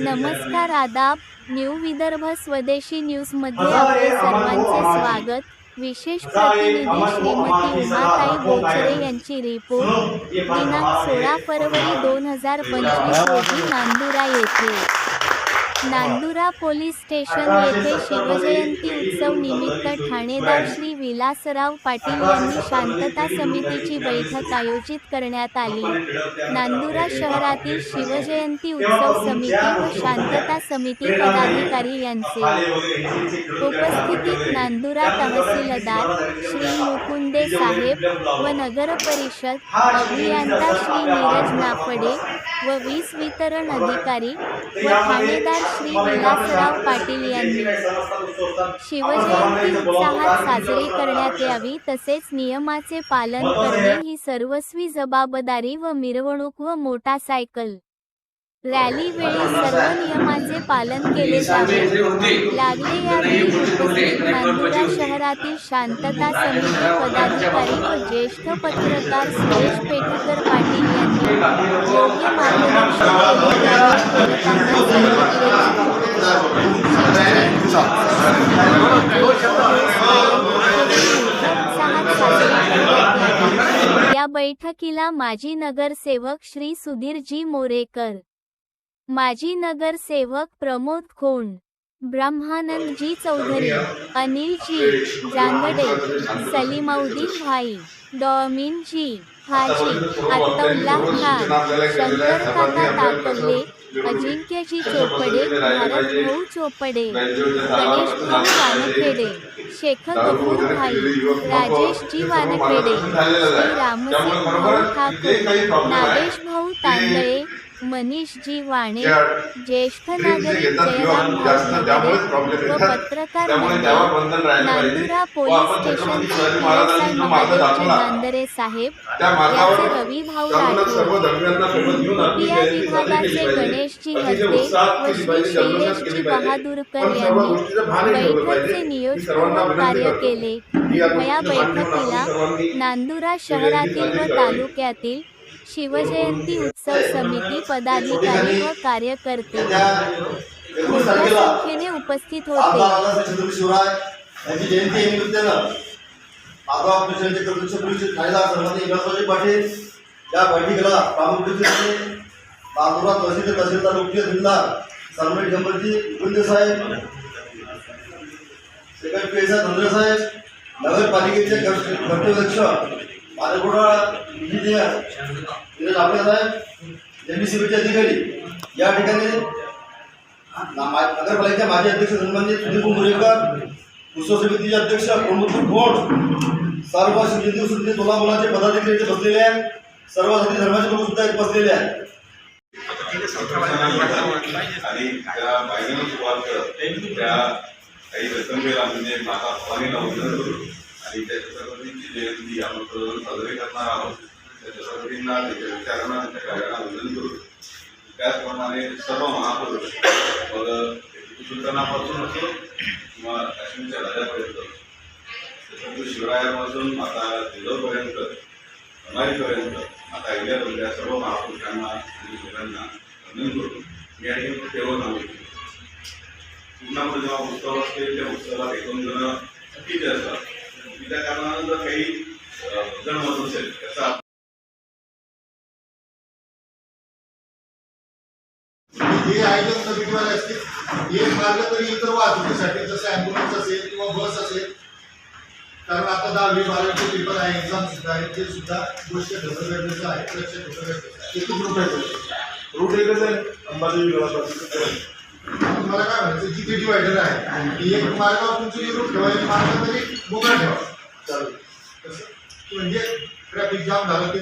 नमस्कार आदाब. न्यू विदर्भ स्वदेशी न्यूजमध्ये आपले सर्वांचे स्वागत. विशेष प्रतिनिधी श्रीमती उमाताई बोचरे यांची रिपोर्ट दिनांक सोळा फरवरी दोन हजार पंचवीस रोजी नांदुरा येथे. नांदुरा पोलीस स्टेशन येथे शिवजयंती उत्सव निमित्त ठाणेदार श्री विलासराव पाटील यांनी शांतता समितीची बैठक आयोजित करण्यात आली. नांदुरा शहरातील शिवजयंती उत्सव समिती व शांतता समिती पदाधिकारी यांचे उपस्थितीत नांदुरा तहसीलदार श्री मुकुंदे साहेब व नगर परिषद अभियंता श्री नीरज नाफडे व वीज वितरण अधिकारी व ठाणेदार श्री विलासराव पाटील यांनी. शिवजयंती उत्साहात साजरी करण्यात यावी तसेच नियमाचे पालन करणे ही सर्वस्वी जबाबदारी व मिरवणूक व मोटारसायकल रॅली वेळी सर्व नियमांचे पालन केले जावे. लागले यावेळी उपस्थित नांदुरा शहरातील शांतता समिती पदाधिकारी व ज्येष्ठ पत्रकार सुरेश पेठकर पाटील यांनी योग्य मार्गदर्शन केले. या बैठकीला माजी नगरसेवक श्री सुधीरजी मोरेकर माजी नगरसेवक प्रमोद खोंड ब्रह्मानंदजी चौधरी अनिलजी जांगडे सलीमउद्दीन भाई डॉमिनजी हाजी अत्तउल्लाह खान शंकर काका ताकल्ले अजिंक्यजी चोपडे भारत भाऊ चोपडे गणेश भाऊ वानखेडे शेखर कपूर भाई राजेशजी वानखेडे श्री रामसिंग भाऊ ठाकूर नागेश भाऊ तांदळे मनीषजी वाणे ज्येष्ठ नागरिक जयराम व पत्रकार नांदुरा पोलीस स्टेशन नांदरे साहेब याचे रवी भाऊ राठोड या विभागाचे गणेशजी हद्दे व श्री शैलेशजी बहादूरकर यांनी बैठकचे नियोजनपूर्वक कार्य केले. या बैठकीला नांदुरा शहरातील व तालुक्यातील शिवजयंती उत्सव समिती पदाधिकारी व कार्यकर्ते मोठ्या संख्येने उपस्थित होते. माधव परिषदेचे प्रत्यक्ष सर्वांनी पाटील या बैठकीला प्रामुख्याने तहसील तहसीलदार मुख्य जिल्हार सरमेट गंभीरजी मुकुंदे साहेब सेक्रेटरी धंद्रे साहेब नगरपालिकेचे कर्तव्यदक्ष मालेगुडा इंजिनियर नीरज आपले साहेब एम चे अधिकारी. या ठिकाणी ना- मा- नगरपालिकेचे माजी अध्यक्ष सन्माननीय सुधीर मुरेकर उत्सव समितीचे अध्यक्ष प्रमुख खोड सर्व शिवजयंती सुद्धा दोला मुलाचे पदाधिकारी इथे बसलेले आहेत. सर्व जाती धर्माचे लोक सुद्धा इथे बसलेले आहेत. आणि त्या बाईनं सुरुवात त्या काही रसंगेला म्हणजे माता भवानीला वंदन आणि त्या छत्रपतींची जयंती आपण सर्वजण साजरे करणार आहोत त्या छत्रपतींना त्याच्या विचारांना त्याच्या कार्याला अभिनंदन करू त्याचप्रमाणे सर्व महापुरुष मग सुलतानापासून असो किंवा काश्मीरच्या राजापर्यंत छत्रपती शिवरायापासून आता जिल्ह्यापर्यंत अनाईपर्यंत आता अहिल्यापर्यंत सर्व महापुरुषांना आणि मुलांना अभिनंदन करू मी आणि ठेवत नाव पूर्णामध्ये जेव्हा उत्सव असते त्या उत्सवात एकूण जण किती असतात. आयोजन समितीवाले असतील. एक मार्ग तरी इतर वाहतुकीसाठी जसं ॲम्ब्युलन्स असेल किंवा बस असेल. कारण आता दहावी बारावीचे पेपर आहे एक्झाम सुद्धा आहे ते सुद्धा गोष्ट ठेवणं गरजेचं आहे लक्ष ठेवणं गरजेचं आहे. रूट एकच आहे. अंबादेवी तुम्हाला काय म्हणायचं जिथे डिवायडर आहे एक मार्गावर तुमची रूट ठेवा एक मार्ग तरी मोकळा ठेवा. तसं. म्हणजे ट्रॅफिक जाम झालं